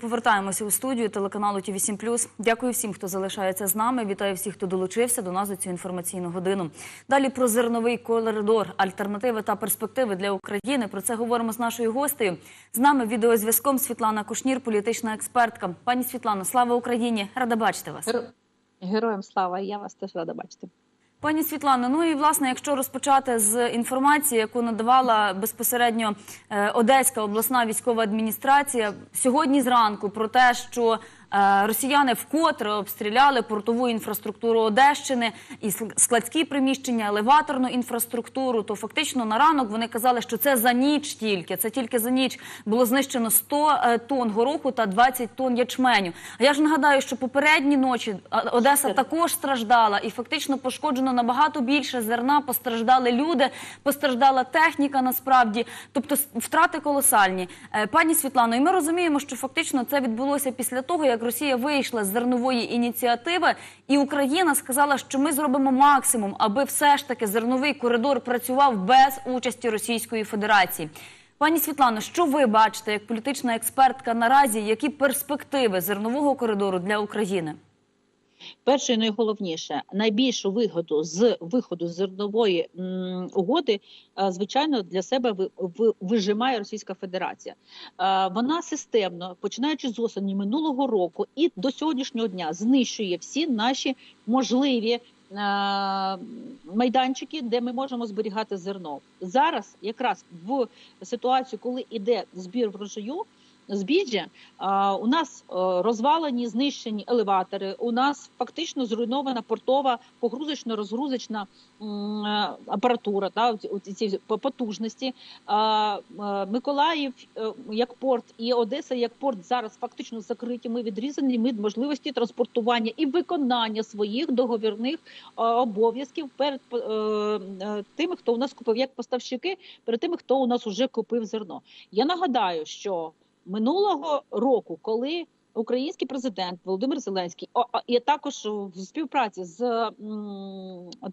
Повертаємося у студію телеканалу ті 8 Дякую всім, хто залишається з нами. Вітаю всіх, хто долучився до нас у цю інформаційну годину. Далі про зерновий коридор, альтернативи та перспективи для України. Про це говоримо з нашою гостею. З нами відеозв'язком Світлана Кушнір, політична експертка. Пані Світлано, слава Україні! Рада бачити вас. Героям слава, я вас теж рада бачити. Пані Світлано, ну і власне, якщо розпочати з інформації, яку надавала безпосередньо е, Одеська обласна військова адміністрація сьогодні зранку про те, що росіяни вкотре обстріляли портову інфраструктуру Одещини і складські приміщення, елеваторну інфраструктуру, то фактично на ранок вони казали, що це за ніч тільки. Це тільки за ніч було знищено 100 е, тонн гороху та 20 тонн ячменю. А я ж нагадаю, що попередні ночі Одеса також страждала і фактично пошкоджено набагато більше зерна. Постраждали люди, постраждала техніка. Насправді, тобто втрати колосальні. Е, Пані Світлано, і ми розуміємо, що фактично це відбулося після того, як Росія вийшла з зернової ініціативи, і Україна сказала, що ми зробимо максимум, аби все ж таки зерновий коридор працював без участі Російської Федерації. Пані Світлано, що ви бачите як політична експертка наразі? Які перспективи зернового коридору для України? Перше найголовніше, найбільшу вигоду з виходу зернової угоди, е, звичайно, для себе ви, ви- вижимає Російська Федерація. Е, Вона системно, починаючи з осені минулого року і до сьогоднішнього дня, знищує всі наші можливі. е, Майданчики, де ми можемо зберігати зерно зараз, якраз в ситуацію, коли іде збір врожаю, збіжжя, у нас е, розвалені, знищені елеватори. У нас фактично зруйнована портова погрузочно-розгрузочна е, апаратура, та ці потужності. Е, Миколаїв як порт і Одеса як порт зараз фактично закриті. Ми відрізані від можливості транспортування і виконання своїх договірних обов'язків перед тими, хто у нас купив як поставщики, перед тими, хто у нас вже купив зерно. Я нагадаю, що минулого року, коли український президент Володимир Зеленський, і також в співпраці з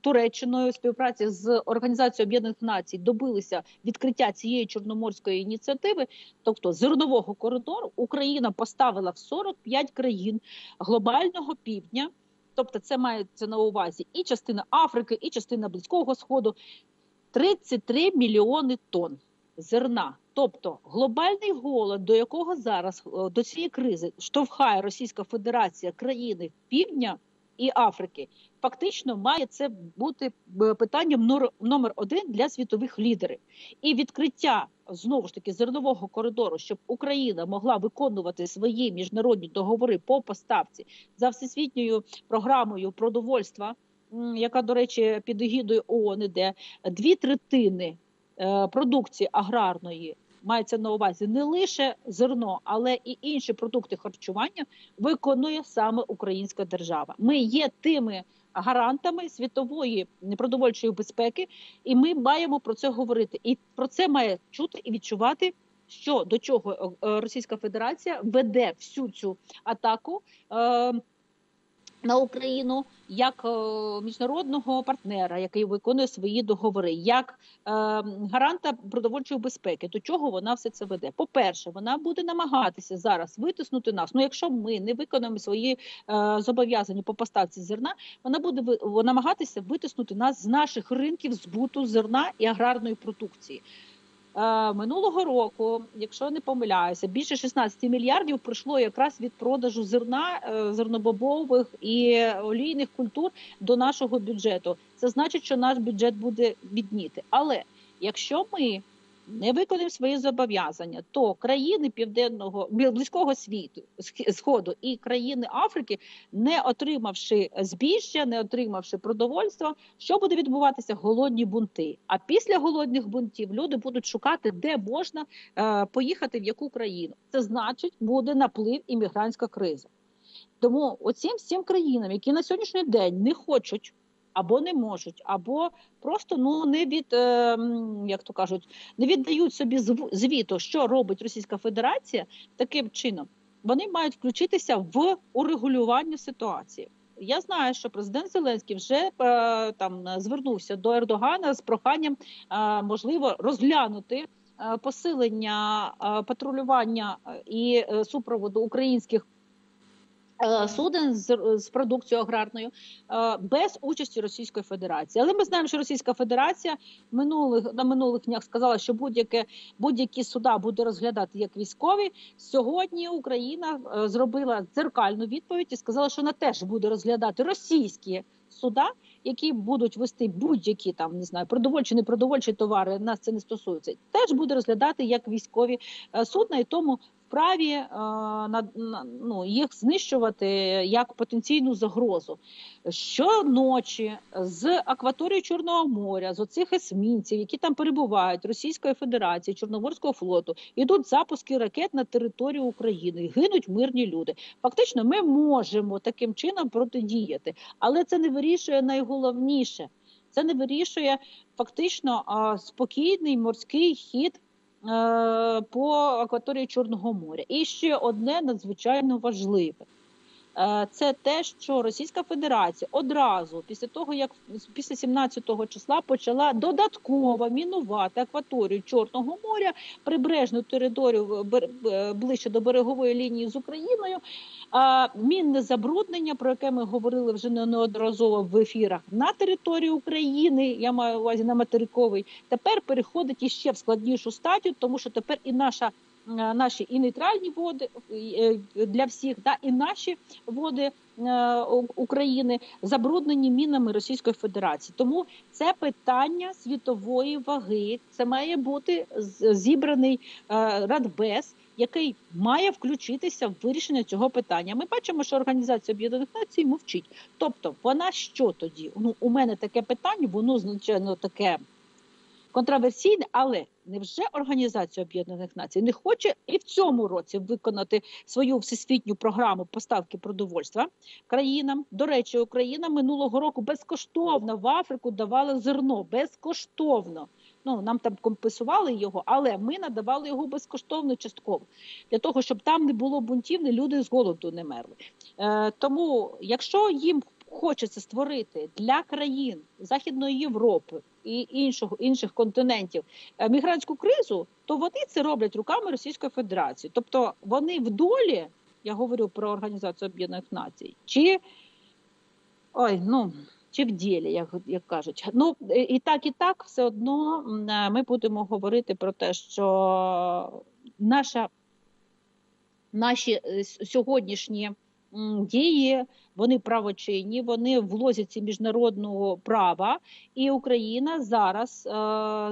Туреччиною, в співпраці з Організацією Об'єднаних Націй добилися відкриття цієї чорноморської ініціативи, тобто зернового коридору, Україна поставила в 45 країн глобального півдня. Тобто, це мається на увазі і частина Африки, і частина Близького Сходу 33 мільйони тонн зерна. Тобто глобальний голод, до якого зараз е, до цієї кризи штовхає Російська Федерація країни Півдня і Африки, фактично має це бути е, питанням номер один для світових лідерів. І відкриття знову ж таки зернового коридору, щоб Україна могла виконувати свої міжнародні договори по поставці за всесвітньою програмою продовольства, яка, до речі, під егідою ООН іде, дві третини е, продукції аграрної мається на увазі не лише зерно, але і інші продукти харчування виконує саме українська держава. Ми є тими гарантами світової продовольчої безпеки, і ми маємо про це говорити. І про це має чути і відчувати. Що до чого е, Російська Федерація веде всю цю атаку е, на Україну як е, міжнародного партнера, який виконує свої договори, як е, гаранта продовольчої безпеки, до чого вона все це веде? По-перше, вона буде намагатися зараз витиснути нас. Ну, якщо ми не виконаємо свої е, зобов'язання по поставці зерна, вона буде намагатися витиснути нас з наших ринків збуту зерна і аграрної продукції. Е, Минулого року, якщо не помиляюся, більше 16 мільярдів прийшло якраз від продажу зерна, е, зернобобових і олійних культур до нашого бюджету. Це значить, що наш бюджет буде бідніти. Але якщо ми не виконаємо свої зобов'язання, то країни південного близького світу сходу і країни Африки, не отримавши збіжжя, не отримавши продовольства, що буде відбуватися? Голодні бунти. А після голодних бунтів люди будуть шукати, де можна е, поїхати в яку країну. Це значить, буде наплив іммігрантська криза. Тому оцім всім країнам, які на сьогоднішній день не хочуть. Або не можуть, або просто ну не від е, як то кажуть, не віддають собі зв- звіту, що робить Російська Федерація таким чином. Вони мають включитися в урегулювання ситуації. Я знаю, що президент Зеленський вже е, там звернувся до Ердогана з проханням е, можливо розглянути посилення патрулювання і супроводу українських суден з, з продукцією аграрною е, без участі Російської Федерації. Але ми знаємо, що Російська Федерація минулих на минулих днях сказала, що будь-яке будь-які суда буде розглядати як військові. Сьогодні Україна е, зробила дзеркальну відповідь і сказала, що вона теж буде розглядати російські суда, які будуть вести будь-які там не знаю, продовольчі, непродовольчі товари. Нас це не стосується. Теж буде розглядати як військові е, судна, і тому вправі е, ну їх знищувати як потенційну загрозу. Щоночі з акваторії Чорного моря, з оцих есмінців, які там перебувають Російської Федерації, Чорноморського флоту, ідуть запуски ракет на територію України. Гинуть мирні люди. Фактично, ми можемо таким чином протидіяти, але це не вирішує найголовніше. Це не вирішує фактично спокійний морський хід по акваторії Чорного моря. І ще одне надзвичайно важливе. Е, Це те, що Російська Федерація одразу після того, як після 17-го числа почала додатково мінувати акваторію Чорного моря, прибережну територію ближче до берегової лінії з Україною. Мінне забруднення, про яке ми говорили вже не- неодноразово в ефірах на території України, я маю увазі на материковий, тепер переходить іще в складнішу стадію, тому що тепер і наша. Е, Наші і нейтральні води е, для всіх, да, і наші води е, України забруднені мінами Російської Федерації. Тому це питання світової ваги. Це має бути зібраний Радбез, який має включитися в вирішення цього питання. Ми бачимо, що Організація Об'єднаних Націй мовчить. Тобто, вона що тоді? Ну, у мене таке питання, воно звичайно таке контроверсійне, але невже Організація Об'єднаних Націй не хоче і в цьому році виконати свою всесвітню програму поставки продовольства країнам? До речі, Україна минулого року безкоштовно в Африку давала зерно безкоштовно. Ну нам там компенсували його, але ми надавали його безкоштовно частково для того, щоб там не було бунтів, люди з голоду не мерли. Е, тому, якщо їм хочеться створити для країн Західної Європи і іншого інших континентів е, мігрантську кризу, то вони це роблять руками Російської Федерації. Тобто вони в долі, я говорю про Організацію Об'єднаних Націй, чи ой, ну. Чи в ділі, як, як кажуть, ну і і так, і так, все одно е, ми будемо говорити про те, що наша, наші е, сьогоднішні дії вони правочинні, вони в лозіці міжнародного права, і Україна зараз е,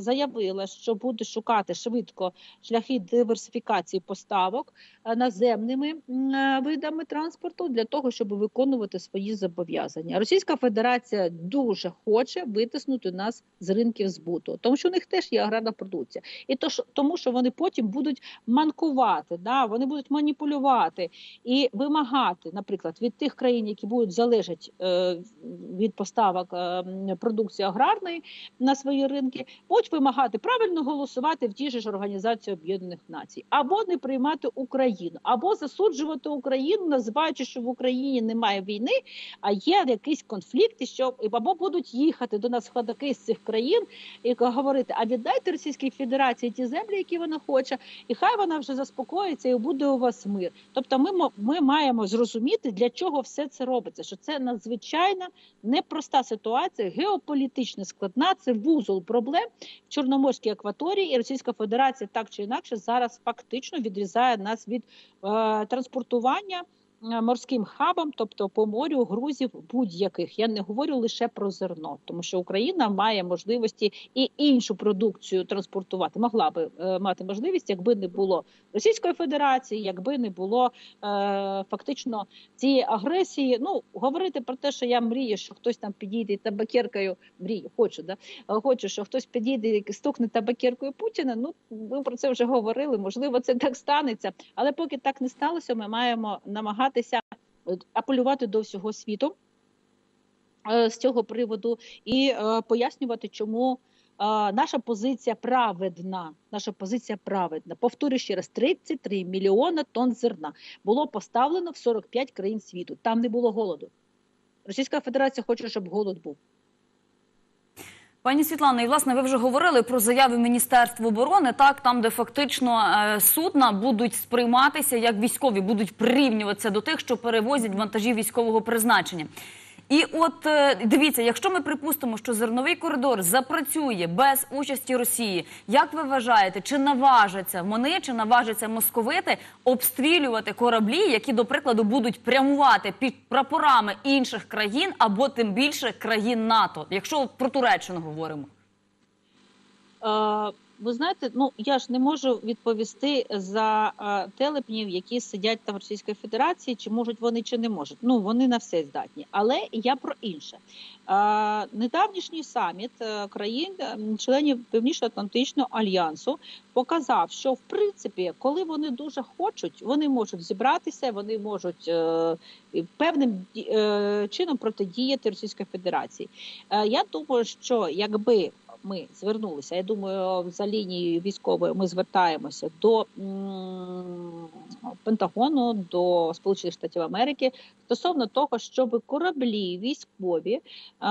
заявила, що буде шукати швидко шляхи диверсифікації поставок е, наземними е, видами транспорту для того, щоб виконувати свої зобов'язання. Російська Федерація дуже хоче витиснути нас з ринків збуту, тому що у них теж є аграрна продукція, і то тому, що вони потім будуть манкувати, да вони будуть маніпулювати і вимагати, наприклад, від тих країн, які будуть залежати е, від поставок е, продукції аграрної на свої ринки, будуть вимагати правильно голосувати в тій же ж організації Об'єднаних Націй, або не приймати Україну, або засуджувати Україну, називаючи, що в Україні немає війни, а є якийсь конфлікт, і що або будуть їхати до нас ходаки з цих країн і говорити: а віддайте Російській Федерації ті землі, які вона хоче, і хай вона вже заспокоїться і буде у вас мир. Тобто, ми ми маємо зрозуміти, для чого все це робиться. Що це надзвичайна непроста ситуація, геополітично складна. Це вузол проблем в Чорноморській акваторії, і Російська Федерація так чи інакше зараз фактично відрізає нас від е, транспортування. Е, Морським хабам, тобто по морю грузів будь-яких. Я не говорю лише про зерно, тому що Україна має можливості і іншу продукцію транспортувати. Могла би е, мати можливість, якби не було Російської Федерації, якби не було е, фактично цієї агресії. Ну говорити про те, що я мрію, що хтось там підійде табакеркою, мрію, хочу, да хочу, що хтось підійде і стукне табакеркою Путіна. Ну ми про це вже говорили. Можливо, це так станеться, але поки так не сталося, ми маємо намагатися е, апелювати до всього світу е, з цього приводу і е, пояснювати, чому. Наша позиція праведна. Наша позиція праведна. Повторюю ще раз: 33 мільйона тонн зерна було поставлено в 45 країн світу. Там не було голоду. Російська Федерація хоче, щоб голод був. Пані Світлано, і власне ви вже говорили про заяви Міністерства оборони, так там, де фактично е, судна будуть сприйматися як військові, будуть прирівнюватися до тих, що перевозять вантажі військового призначення. І от е, дивіться, якщо ми припустимо, що зерновий коридор запрацює без участі Росії, як ви вважаєте, чи наважаться вони, чи наважаться московити обстрілювати кораблі, які, до прикладу, будуть прямувати під прапорами інших країн або тим більше країн НАТО, якщо про Туреччину говоримо? Ви знаєте, ну я ж не можу відповісти за е, телепнів, які сидять там в Російської Федерації, чи можуть вони, чи не можуть. Ну вони на все здатні. Але я про інше. Е, Недавнішній саміт е, країн, е, членів Північно-Атлантичного альянсу, показав, що в принципі, коли вони дуже хочуть, вони можуть зібратися, вони можуть е, певним е, чином протидіяти Російській Федерації. Е, Я думаю, що якби ми звернулися, я думаю, за лінією військовою ми звертаємося до Пентагону, до Сполучених Штатів Америки стосовно того, щоб кораблі військові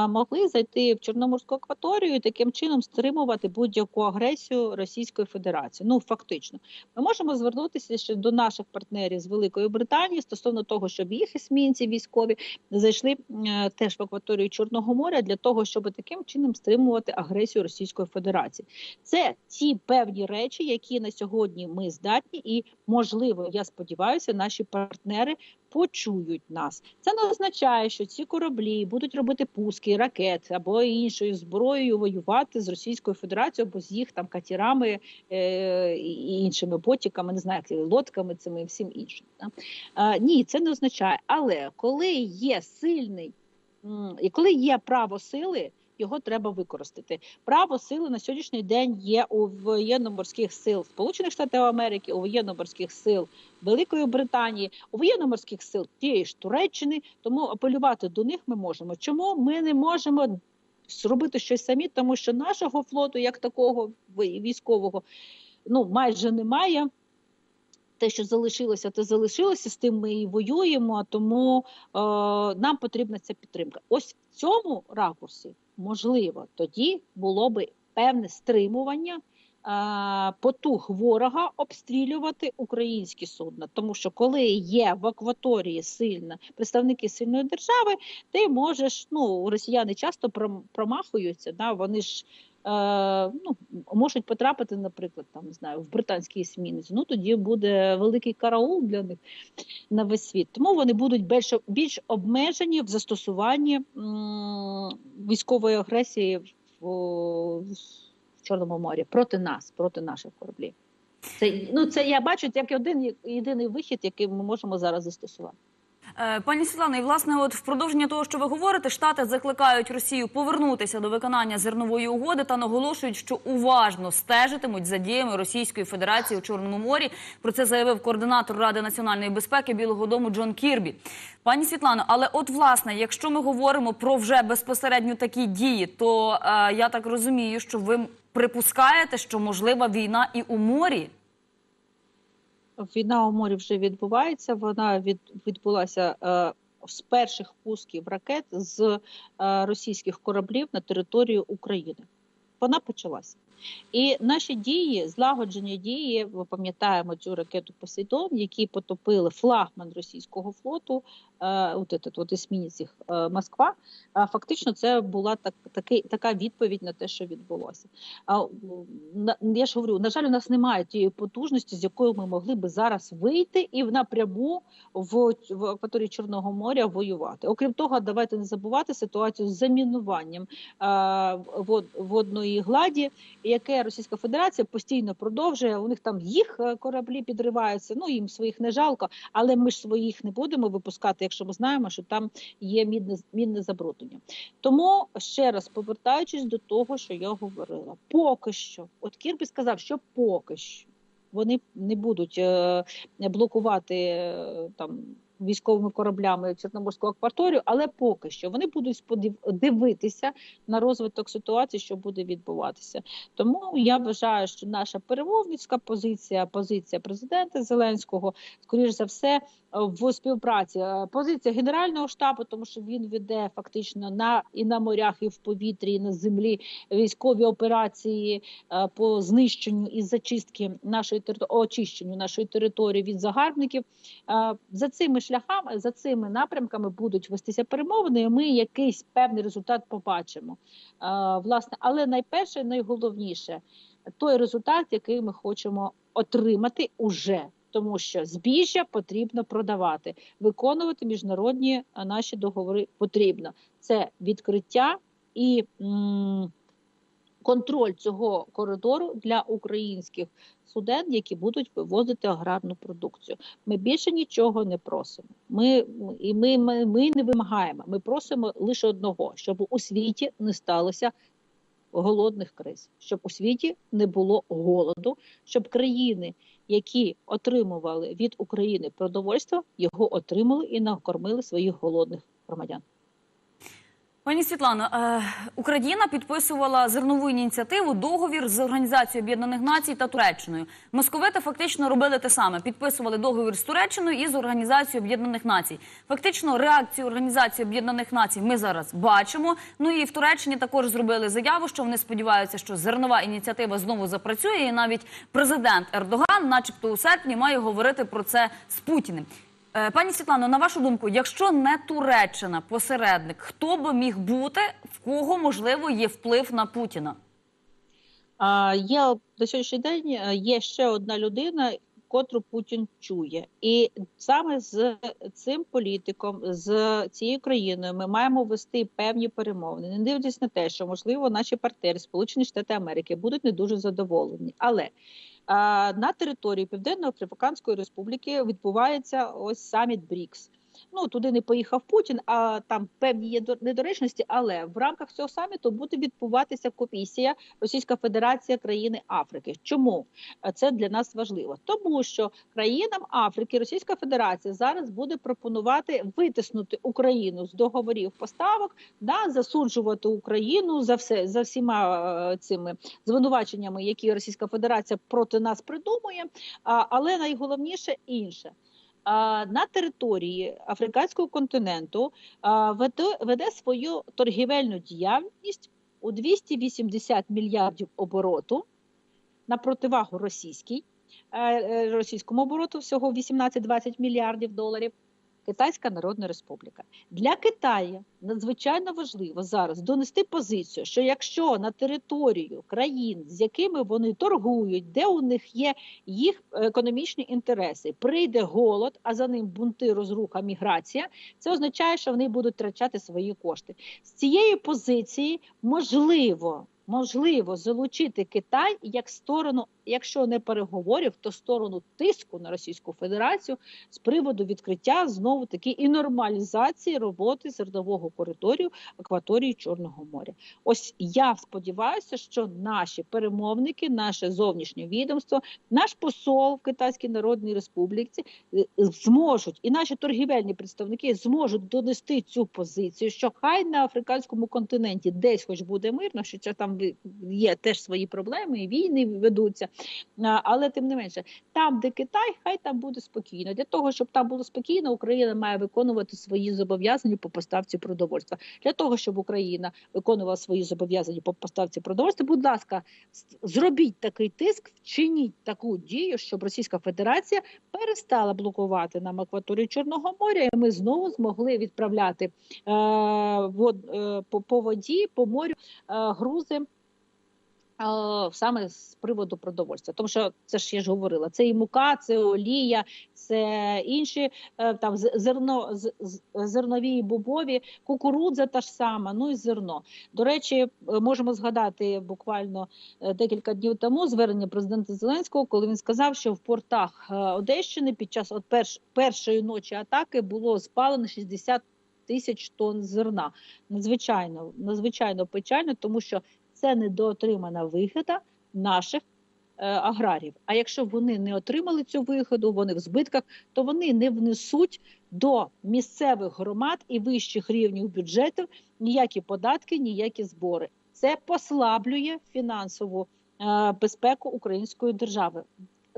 могли зайти в Чорноморську акваторію і таким чином стримувати будь-яку агресію Російської Федерації. Ну фактично, ми можемо звернутися ще до наших партнерів з Великої Британії стосовно того, щоб їх есмінці військові зайшли е, теж в акваторію Чорного моря для того, щоб таким чином стримувати агресію Російської Федерації. Це ті певні речі, які на сьогодні ми здатні, і можливо, я сподіваюся, наші партнери почують нас. Це не означає, що ці кораблі будуть робити пуски ракет або іншою зброєю воювати з Російською Федерацією або з їх там катірами е, і іншими ботиками, не знаю, лодками цими всім іншим. А, ні, це не означає. Але коли є сильний і коли є право сили. Його треба використати. Право сили на сьогоднішній день є у воєнно-морських сил Сполучених Штатів Америки, у воєнно-морських сил Великої Британії, у воєнно-морських сил тієї ж Туреччини. Тому апелювати до них ми можемо. Чому ми не можемо зробити щось самі? Тому що нашого флоту, як такого військового, ну майже немає. Те, що залишилося, те залишилося, з тим ми і воюємо. Тому е, нам потрібна ця підтримка. Ось в цьому ракурсі можливо тоді було би певне стримування потуг ворога обстрілювати українські судна. Тому що коли є в акваторії сильна представники сильної держави, ти можеш. Ну росіяни часто промахуються. Да, вони ж. Е, ну, можуть потрапити, наприклад, там не знаю, в британський есмінець. Ну тоді буде великий караул для них на весь світ. Тому вони будуть більш, більш обмежені в застосуванні м, військової агресії в, в Чорному морі проти нас, проти наших кораблів. Це ну це я бачу як один єдиний вихід, який ми можемо зараз застосувати. Е, Пані Світлано, і власне, от в продовження того, що ви говорите, штати закликають Росію повернутися до виконання зернової угоди та наголошують, що уважно стежитимуть за діями Російської Федерації у Чорному морі. Про це заявив координатор Ради національної безпеки Білого Дому Джон Кірбі. Пані Світлано, але от власне, якщо ми говоримо про вже безпосередньо такі дії, то е, я так розумію, що ви припускаєте, що можлива війна і у морі. Війна у морі вже відбувається. Вона від, відбулася е, з перших пусків ракет з е, російських кораблів на територію України. Вона почалася. І наші дії, злагоджені дії, ми пам'ятаємо цю ракету Посейдон, які потопили флагман російського флоту, е, от, этот, от есмінець їх е, Москва. Фактично, це була так, такий, така відповідь на те, що відбулося. А я ж говорю, на жаль, у нас немає тієї потужності, з якою ми могли би зараз вийти і напряму в, в акваторії Чорного моря воювати. Окрім того, давайте не забувати ситуацію з замінуванням вод, водної гладі, яке Російська Федерація постійно продовжує. У них там їх е, кораблі підриваються. Ну їм своїх не жалко, але ми ж своїх не будемо випускати, якщо ми знаємо, що там є мідне, мідне забруднення. Тому ще раз повертаючись до того, що я говорила, поки що, от Кірбі сказав, що поки що вони не будуть е, блокувати е, там військовими кораблями Чорноморську акваторію, але поки що вони будуть сподів- дивитися на розвиток ситуації, що буде відбуватися. Тому я вважаю, що наша перемовницька позиція, позиція президента Зеленського, скоріш за все, в співпраці. Е, Позиція генерального штабу, тому що він веде фактично на і на морях, і в повітрі, і на землі військові операції е, по знищенню і зачистки нашої території, очищенню нашої території від загарбників. Е, За цими шляхами, за цими напрямками будуть вестися перемовини. і Ми якийсь певний результат побачимо. Е, Власне, але найперше, найголовніше той результат, який ми хочемо отримати уже. Тому що збіжжя потрібно продавати, виконувати міжнародні наші договори потрібно. Це відкриття і м, контроль цього коридору для українських суден, які будуть вивозити аграрну продукцію. Ми більше нічого не просимо. Ми і ми, ми, ми не вимагаємо. Ми просимо лише одного, щоб у світі не сталося голодних криз, щоб у світі не було голоду, щоб країни, які отримували від України продовольство, його отримали і накормили своїх голодних громадян. Пані Світлано, е, Україна підписувала зернову ініціативу, договір з Організацією Об'єднаних Націй та Туреччиною. Московити фактично робили те саме: підписували договір з Туреччиною і з Організацією Об'єднаних Націй. Фактично, реакцію Організації Об'єднаних Націй ми зараз бачимо. Ну і в Туреччині також зробили заяву, що вони сподіваються, що зернова ініціатива знову запрацює. І навіть президент Ердоган, начебто у серпні, має говорити про це з Путіним. Е, Пані Світлано, на вашу думку, якщо не Туреччина посередник, хто би міг бути, в кого можливо є вплив на Путіна? Є на сьогоднішній день е, є ще одна людина, котру Путін чує, і саме з цим політиком, з цією країною, ми маємо вести певні перемовини, не дивлячись на те, що можливо наші партнери, Сполучені Штати Америки, будуть не дуже задоволені, але на території Південно-Африканської Республіки відбувається ось саміт БРІКС. Ну туди не поїхав Путін, а там певні є до- недоречності. Але в рамках цього саміту буде відбуватися комісія Російська Федерація країни Африки. Чому Е, це для нас важливо? Тому що країнам Африки Російська Федерація зараз буде пропонувати витиснути Україну з договорів поставок, да, засуджувати Україну за все за всіма е, цими звинуваченнями, які Російська Федерація проти нас придумує. Але найголовніше інше. На території африканського континенту веде свою торгівельну діяльність у 280 мільярдів обороту на противагу російській, е, е, російському обороту всього 18-20 мільярдів доларів. Китайська Народна Республіка для Китаю надзвичайно важливо зараз донести позицію, що якщо на територію країн, з якими вони торгують, де у них є їх економічні інтереси, прийде голод, а за ним бунти, розруха, міграція, це означає, що вони будуть втрачати свої кошти. З цієї позиції можливо. Можливо залучити Китай як сторону, якщо не переговорів, то сторону тиску на Російську Федерацію з приводу відкриття знову таки і нормалізації роботи зернового коридору акваторії Чорного моря. Ось я сподіваюся, що наші перемовники, наше зовнішнє відомство, наш посол в Китайській Народній Республіці е, зможуть, і наші торгівельні представники зможуть донести цю позицію, що хай на африканському континенті десь хоч буде мирно, що там є теж свої проблеми, і війни ведуться. Але тим не менше, там, де Китай, хай там буде спокійно. Для того, щоб там було спокійно, Україна має виконувати свої зобов'язання по поставці продовольства. Для того, щоб Україна виконувала свої зобов'язання по поставці продовольства, будь ласка, зробіть такий тиск, вчиніть таку дію, щоб Російська Федерація перестала блокувати нам акваторію Чорного моря, і ми знову змогли відправляти е, е, по, по воді, по морю е, грузи. Саме з приводу продовольства, тому що це ж я ж говорила, це і мука, це олія, це інші е, там зерно, зернові і бобові, кукурудза та ж сама, ну і зерно. До речі, е, можемо згадати буквально е, декілька днів тому звернення президента Зеленського, коли він сказав, що в портах Одещини під час от перш, першої ночі атаки було спалено 60 тисяч тонн зерна. Надзвичайно, надзвичайно печально, тому що це недоотримана вигода наших е, аграрів. А якщо вони не отримали цю виходу, вони в збитках, то вони не внесуть до місцевих громад і вищих рівнів бюджетів ніякі податки, ніякі збори. Це послаблює фінансову е, безпеку української держави.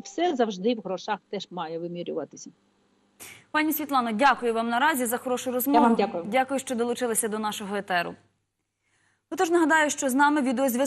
Все завжди в грошах теж має вимірюватися. Пані Світлано, дякую вам наразі за хорошу розмову. вам дякую. Дякую, що долучилися до нашого етеру. Отож, нагадаю, що з нами відеозв'язку